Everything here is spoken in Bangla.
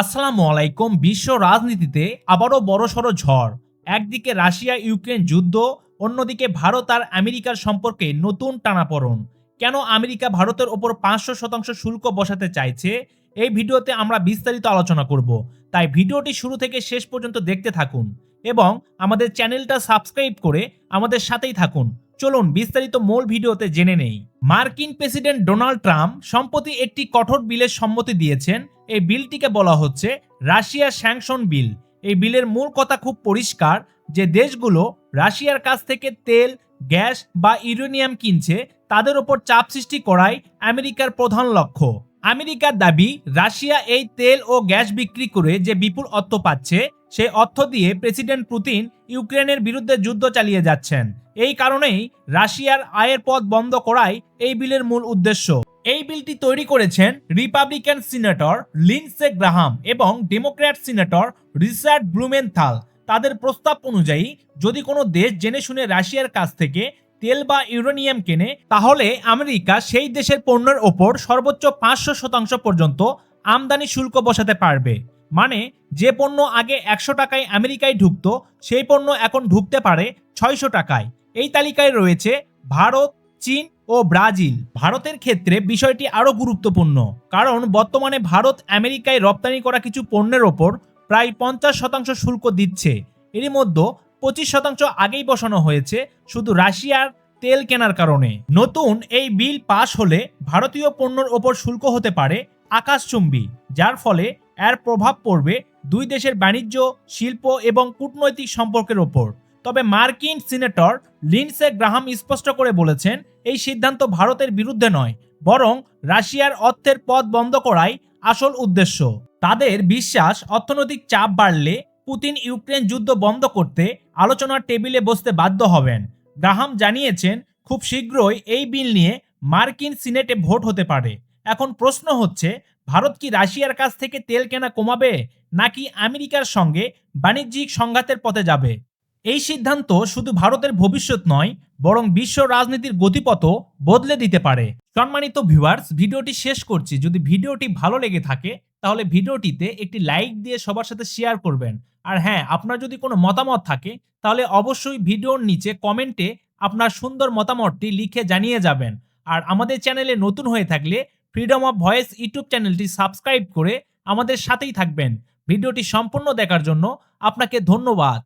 আসসালামু আলাইকুম, বিশ্ব রাজনীতিতে আবারও বড়সড় ঝড়। একদিকে রাশিয়া, ইউক্রেন যুদ্ধ, অন্যদিকে ভারত আর আমেরিকার সম্পর্কে নতুন টানাপড়ন। কেন আমেরিকা ভারতের ওপর পাঁচশো শতাংশ শুল্ক বসাতে চাইছে, এই ভিডিওতে আমরা বিস্তারিত আলোচনা করব। তাই ভিডিওটি শুরু থেকে শেষ পর্যন্ত দেখতে থাকুন এবং আমাদের চ্যানেলটা সাবস্ক্রাইব করে আমাদের সাথেই থাকুন। চলুন বিস্তারিত মূল ভিডিওতে জেনে নেই। মার্কিন প্রেসিডেন্ট ডোনাল্ড ট্রাম্প সম্প্রতি একটি কঠোর বিলের সম্মতি দিয়েছেন। এই বিলটিকে বলা হচ্ছে রাশিয়া স্যাংশন বিল। এই বিলের মূল কথা খুব পরিষ্কার যে দেশগুলো রাশিয়ার কাছ থেকে তেল, গ্যাস বা ইউরেনিয়াম কিনছে, তাদের ওপর চাপ সৃষ্টি করাই আমেরিকার প্রধান লক্ষ্য। আমেরিকার দাবি, রাশিয়া এই তেল ও গ্যাস বিক্রি করে যে বিপুল অর্থ পাচ্ছে সেই অর্থ দিয়ে প্রেসিডেন্ট পুতিন ইউক্রেনের বিরুদ্ধে যুদ্ধ চালিয়ে যাচ্ছেন। এই কারণেই রাশিয়ার আয়ের পথ বন্ধ করাই এই বিলের মূল উদ্দেশ্য। এই বিলটি তৈরি করেছেন রিপাবলিকান সিনেটর লিন্সে গ্রাহাম এবং ডেমোক্র্যাট সিনেটর রিচার্ড ব্লুমেনথাল। তাদের প্রস্তাব অনুযায়ী, যদি কোনো দেশ জেনে শুনে রাশিয়ার কাছ থেকে তেল বা ইউরেনিয়াম কেনে, তাহলে আমেরিকা সেই দেশের পণ্যের ওপর সর্বোচ্চ পাঁচশো শতাংশ পর্যন্ত আমদানি শুল্ক বসাতে পারবে। মানে যে পণ্য আগে একশো টাকায় আমেরিকায় ঢুকতো, সেই পণ্য এখন ঢুকতে পারে ছয়শো টাকায়। এই তালিকায় রয়েছে ভারত, চীন ও ব্রাজিল। ভারতের ক্ষেত্রে বিষয়টি আরও গুরুত্বপূর্ণ, কারণ বর্তমানে ভারত আমেরিকায় রপ্তানি করা কিছু পণ্যের ওপর প্রায় পঞ্চাশ শতাংশ শুল্ক দিচ্ছে। এরই মধ্যে পঁচিশ শতাংশ আগেই বসানো হয়েছে শুধু রাশিয়ার তেল কেনার কারণে। নতুন এই বিল পাশ হলে ভারতীয় পণ্যর ওপর শুল্ক হতে পারে আকাশচুম্বী, যার ফলে এর প্রভাব পড়বে দুই দেশের বাণিজ্য, শিল্প এবং কূটনৈতিক সম্পর্কের ওপর। তবে মার্কিন সিনেটর লিন্ডসে গ্রাহাম স্পষ্ট করে বলেছেন, এই সিদ্ধান্ত ভারতের বিরুদ্ধে নয়, বরং রাশিয়ার অর্থের পথ বন্ধ করাই আসল উদ্দেশ্য। তাদের বিশ্বাস, অর্থনৈতিক চাপ বাড়লে পুতিন ইউক্রেন যুদ্ধ বন্ধ করতে আলোচনার টেবিলে বসতে বাধ্য হবেন। গ্রাহাম জানিয়েছেন, খুব শীঘ্রই এই বিল নিয়ে মার্কিন সিনেটে ভোট হতে পারে। এখন প্রশ্ন হচ্ছে ভারত কি রাশিয়ার কাছ থেকে তেল কেনা কমাবে, নাকি আমেরিকার সঙ্গে বাণিজ্যিক সংঘাতের পথে যাবে? এই সিদ্ধান্ত শুধু ভারতের ভবিষ্যৎ নয়, বরং বিশ্ব রাজনীতির গতিপথও বদলে দিতে পারে। সম্মানিত ভিউয়ার্স ভিডিওটি শেষ করছি। যদি ভিডিওটি ভালো লেগে থাকে, তাহলে ভিডিওটিতে একটি লাইক দিয়ে সবার সাথে শেয়ার করবেন। আর হ্যাঁ আপনার যদি কোনো মতামত থাকে, তাহলে অবশ্যই ভিডিওর নিচে কমেন্টে আপনার সুন্দর মতামতটি লিখে জানিয়ে যাবেন। আর আমাদের চ্যানেলে নতুন হয়ে থাকলে ফ্রিডম অফ ভয়েস ইউটিউব চ্যানেলটি সাবস্ক্রাইব করে আমাদের সাথেই থাকবেন। ভিডিওটি সম্পূর্ণ দেখার জন্য আপনাকে ধন্যবাদ।